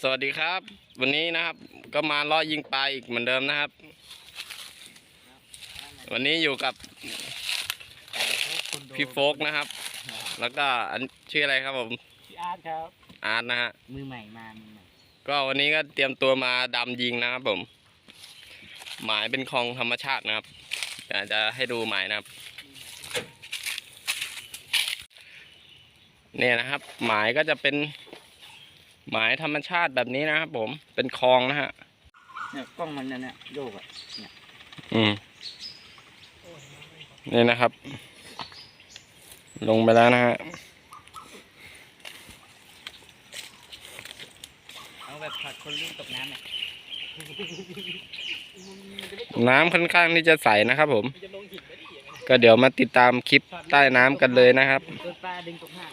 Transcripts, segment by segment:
สวัสดีครับ วันนี้นะครับก็มาล่อยิงปลาอีกเหมือนเดิมนะครับ วันนี้อยู่กับพี่โฟกนะครับ แล้วก็อันชื่ออะไรครับผมพี่อาร์ตครับอาร์ตนะฮะมือใหม่มามือใหม่ก็วันนี้ก็เตรียมตัวมาดำยิงนะครับผม หมายเป็นคลองธรรมชาตินะครับอยากจะให้ดูหมายนะครับ เนี่ยนะครับ หมายก็จะเป็น หมายธรรมชาติแบบนี้นะครับผมเป็นคลองนะฮะเนี่ยกล้องมันนั่นเนี่ยโยกอะอืมนี่นะครับ ลงไปแล้วนะฮะเอาแบบผัดคนลื่นตกน้ำเนี่ยน้ำค่อนข้างที่จะใสนะครับผม ก็เดี๋ยวมาติดตามคลิปใต้น้ำกันเลยนะครับต้นปลาดึงตกห้า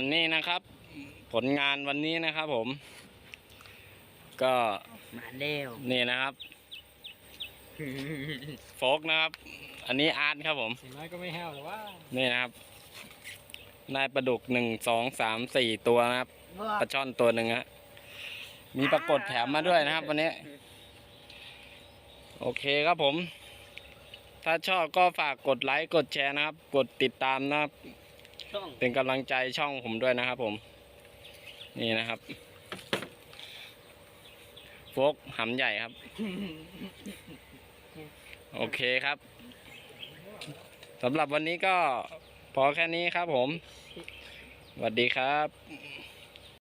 งนี่นะครับ ผลงานวันนี้นะครับผม ก็มาเร็วนี่นะครับโฟกนะครับ อันนี้อาร์ตครับผมสีน้อยก็ไม่แห้วหรอว่านี่นะครับนายปลาดุกหนึ่งสองสามสี่ตัวนะครับปลาช่อนตัวหนึ่งฮะมีปรากฏแถมมาด้วยนะครับ วันนี้ โอเคครับผม ถ้าชอบก็ฝากกดไลค์กดแชร์นะครับ กดติดตามนะครับ ช่องเป็นกำลังใจช่องผมด้วยนะครับ ผม นี่นะครับโฟกหำใหญ่ครับ โอเคครับสำหรับวันนี้ก็พอแค่นี้ครับผมสวัสดีครับ